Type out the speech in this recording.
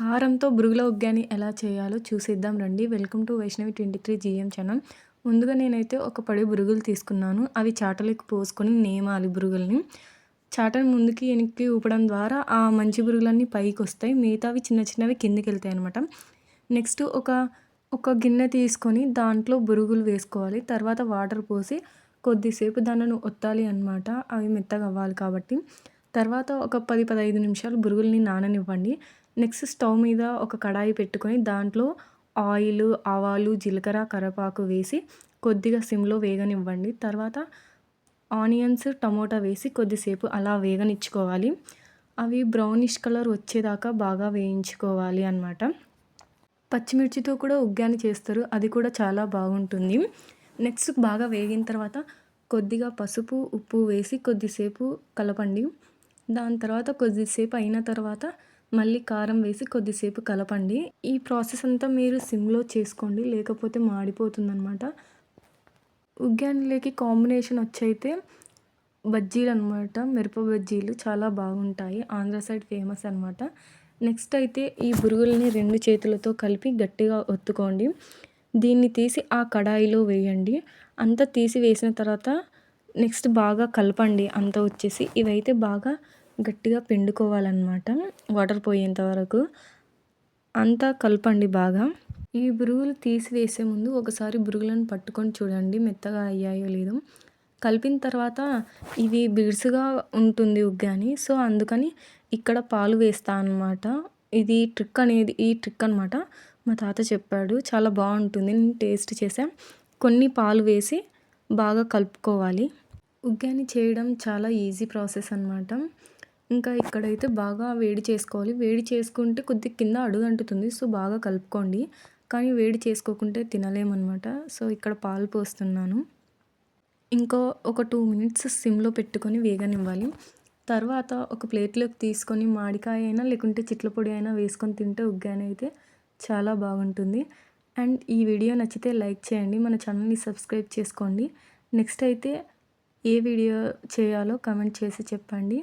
కారంతో బురుగుల ఉగ్గాని ఎలా చేయాలో చూసేద్దాం రండి. Welcome to Vaishnavi twenty three GM channel. ముందుగా నేనైతే ఒక పడి బురుగులు తీసుకున్నాను. అవి చాటలకు పోసుకొని నేమాలి బురుగుల్ని. చాటను ముందుకి వెనక్కి ఊపడం ద్వారా ఆ మంచి బురుగులన్నీ పైకి వస్తాయి మిగతావి చిన్న చిన్నవి కిందికి వెళ్తాయి అనమాట నెక్స్ట్ ఒక ఒక గిన్నె తీసుకొని దాంట్లో బురుగులు వేసుకోవాలి. తర్వాత వాటర్ పోసి కొద్దిసేపు దానిని ఒత్తాలి అనమాట అవి మెత్తగా అవ్వాలి కాబట్టి. తర్వాత ఒక పది పదహైదు నిమిషాలు బురుగుల్ని నాననివ్వండి. నెక్స్ట్ స్టవ్ మీద ఒక కడాయి పెట్టుకొని దాంట్లో ఆయిల్ ఆవాలు జీలకర్ర కరివేపాకు వేసి కొద్దిగా సిమ్లో వేగనివ్వండి. తర్వాత ఆనియన్స్ టమోటా వేసి కొద్దిసేపు అలా వేగనిచ్చుకోవాలి. అవి బ్రౌనిష్ కలర్ వచ్చేదాకా బాగా వేయించుకోవాలి అనమాట పచ్చిమిర్చితో కూడా ఉగ్గాని చేస్తారు. అది కూడా చాలా బాగుంటుంది. నెక్స్ట్ బాగా వేగిన తర్వాత కొద్దిగా పసుపు ఉప్పు వేసి కొద్దిసేపు కలపండి. దాని తర్వాత కొద్దిసేపు అయిన తర్వాత మళ్ళీ కారం వేసి కొద్దిసేపు కలపండి. ఈ ప్రాసెస్ అంతా మీరు సిమ్లో చేసుకోండి లేకపోతే మాడిపోతుందనమాట ఉగ్గానిలోకి కాంబినేషన్ వచ్చైతే బజ్జీలు అనమాట మిరప బజ్జీలు చాలా బాగుంటాయి. ఆంధ్ర సైడ్ ఫేమస్ అనమాట నెక్స్ట్ అయితే ఈ బురుగుల్ని రెండు చేతులతో కలిపి గట్టిగా ఒత్తుకోండి. దీన్ని తీసి ఆ కడాయిలో వేయండి. అంతా తీసి వేసిన తర్వాత నెక్స్ట్ బాగా కలపండి. అంతా వచ్చేసి ఇవైతే బాగా గట్టిగా పిండుకోవాలన్నమాట. వాటర్ పోయేంత వరకు. అంతా కలపండి బాగా. ఈ బురుగులు తీసివేసే ముందు ఒకసారి బురుగులను పట్టుకొని చూడండి మెత్తగా అయ్యాయో లేదో. కలిపిన తర్వాత ఇవి బిర్సుగా ఉంటుంది ఉగ్గాని. సో అందుకని ఇక్కడ పాలు వేస్తా అనమాట ఇది ట్రిక్ అనేది ఈ ట్రిక్ అనమాట మా తాత చెప్పాడు. చాలా బాగుంటుంది. నేను టేస్ట్ చేసాం కొన్ని పాలు వేసి బాగా కలుపుకోవాలి. ఉగ్గాని చేయడం చాలా ఈజీ ప్రాసెస్ అనమాట ఇంకా ఇక్కడైతే బాగా వేడి చేసుకోవాలి. వేడి చేసుకుంటే కొద్ది కింద అడుగు అంటుతుంది. సో బాగా కలుపుకోండి. కానీ వేడి చేసుకోకుంటే తినలేమన్నమాట. సో ఇక్కడ పాలు పోస్తున్నాను. ఇంకో ఒక టూ మినిట్స్ సిమ్లో పెట్టుకొని వేగనివ్వాలి. తర్వాత ఒక ప్లేట్లోకి తీసుకొని మాడికాయ అయినా లేకుంటే చిట్ల పొడి అయినా వేసుకొని తింటే ఉగ్గాని అయితే చాలా బాగుంటుంది. అండ్ ఈ వీడియో నచ్చితే లైక్ చేయండి. మన ఛానల్ని సబ్స్క్రైబ్ చేసుకోండి. నెక్స్ట్ అయితే ఏ వీడియో చేయాలో కమెంట్ చేసి చెప్పండి.